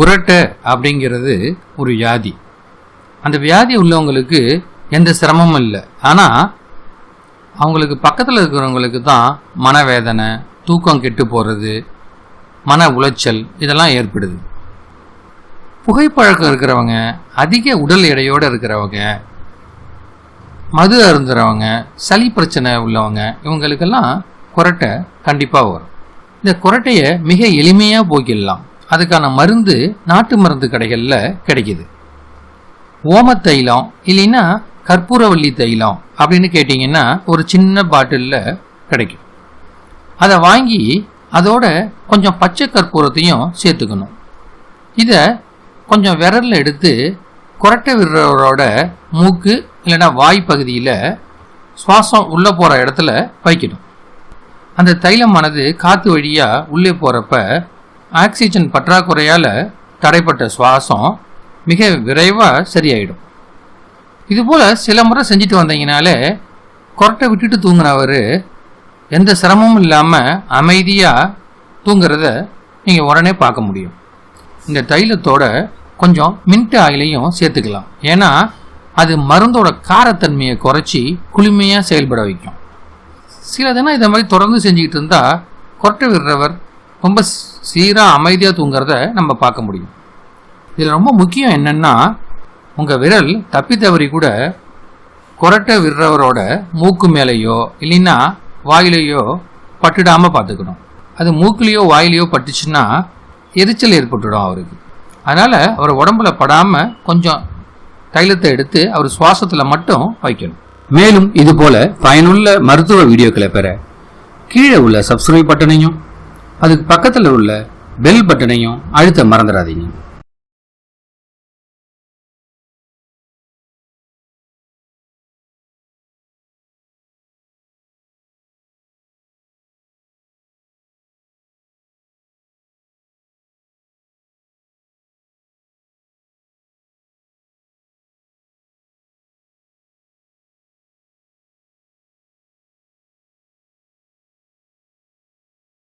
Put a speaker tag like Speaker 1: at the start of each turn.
Speaker 1: குரட்டை அப்படிங்கிறது ஒரு வியாதி. அந்த வியாதி உள்ளவங்களுக்கு எந்த சிரமமும் இல்லை. ஆனால் அவங்களுக்கு பக்கத்தில் இருக்கிறவங்களுக்கு தான் மனவேதனை தூக்கம் கெட்டு போகிறது மன உளைச்சல் இதெல்லாம் ஏற்படுது. புகைப்பழக்கம் இருக்கிறவங்க அதிக உடல் எடையோடு இருக்கிறவங்க மது அருந்துறவங்க சளி பிரச்சனை உள்ளவங்க இவங்களுக்கெல்லாம் குரட்டை கண்டிப்பாக வரும். இந்த குரட்டையை மிக எளிமையாக போக்கிடலாம். அதுக்கான மருந்து நாட்டு மருந்து கடைகளில் கிடைக்குது. ஓமத்தைலம் இல்லைன்னா கற்பூரவள்ளி தைலம் அப்படின்னு கேட்டிங்கன்னா ஒரு சின்ன பாட்டிலில் கிடைக்கும். அதை வாங்கி அதோட கொஞ்சம் பச்சை கற்பூரத்தையும் சேர்த்துக்கணும். இதை கொஞ்சம் விரலில் எடுத்து குரட்டை விடுறவரோட மூக்கு இல்லைன்னா வாய் பகுதியில் சுவாசம் உள்ளே போகிற இடத்துல வைக்கணும். அந்த தைலமானது காற்று வழியாக உள்ளே போகிறப்ப ஆக்சிஜன் பற்றாக்குறையால் தடைப்பட்ட சுவாசம் மிக விரைவாக சரியாயிடும். இதுபோல் சில முறை செஞ்சுட்டு வந்தீங்கனாலே கொரட்டை விட்டுட்டு தூங்குனவர் எந்த சிரமமும் இல்லாமல் அமைதியாக தூங்குறத நீங்கள் உடனே பார்க்க முடியும். இந்த தைலத்தோட கொஞ்சம் மின்ட் ஆயிலையும் சேர்த்துக்கலாம். ஏன்னா அது மருந்தோட காரத்தன்மையை குறைச்சி குளுமையாக செயல்பட வைக்கும். சில தினம் இதை மாதிரி தொடர்ந்து செஞ்சுக்கிட்டு இருந்தால் கொரட்டை விடுறவர் ரொம்ப சீராக அமைதியாக தூங்குறத நம்ம பார்க்க முடியும். இதில் ரொம்ப முக்கியம் என்னென்னா உங்கள் விரல் தப்பி தவறி கூட கொரட்டை விடுறவரோட மூக்கு மேலேயோ இல்லைன்னா வாயிலையோ பட்டுடாமல் பார்த்துக்கணும். அது மூக்குலேயோ வாயிலையோ பட்டுச்சுன்னா எரிச்சல் ஏற்பட்டுடும் அவருக்கு. அதனால் அவர் உடம்புல படாமல் கொஞ்சம் தைலத்தை எடுத்து அவர் சுவாசத்தில் மட்டும் வைக்கணும். மேலும் இதுபோல பயனுள்ள மருத்துவ வீடியோக்களை பெற கீழே உள்ள சப்ஸ்கிரைப் பட்டனையும் அதுக்கு பக்கத்தில் உள்ள பெல் பட்டனையும் அழுத்த மறந்துடாதீங்க.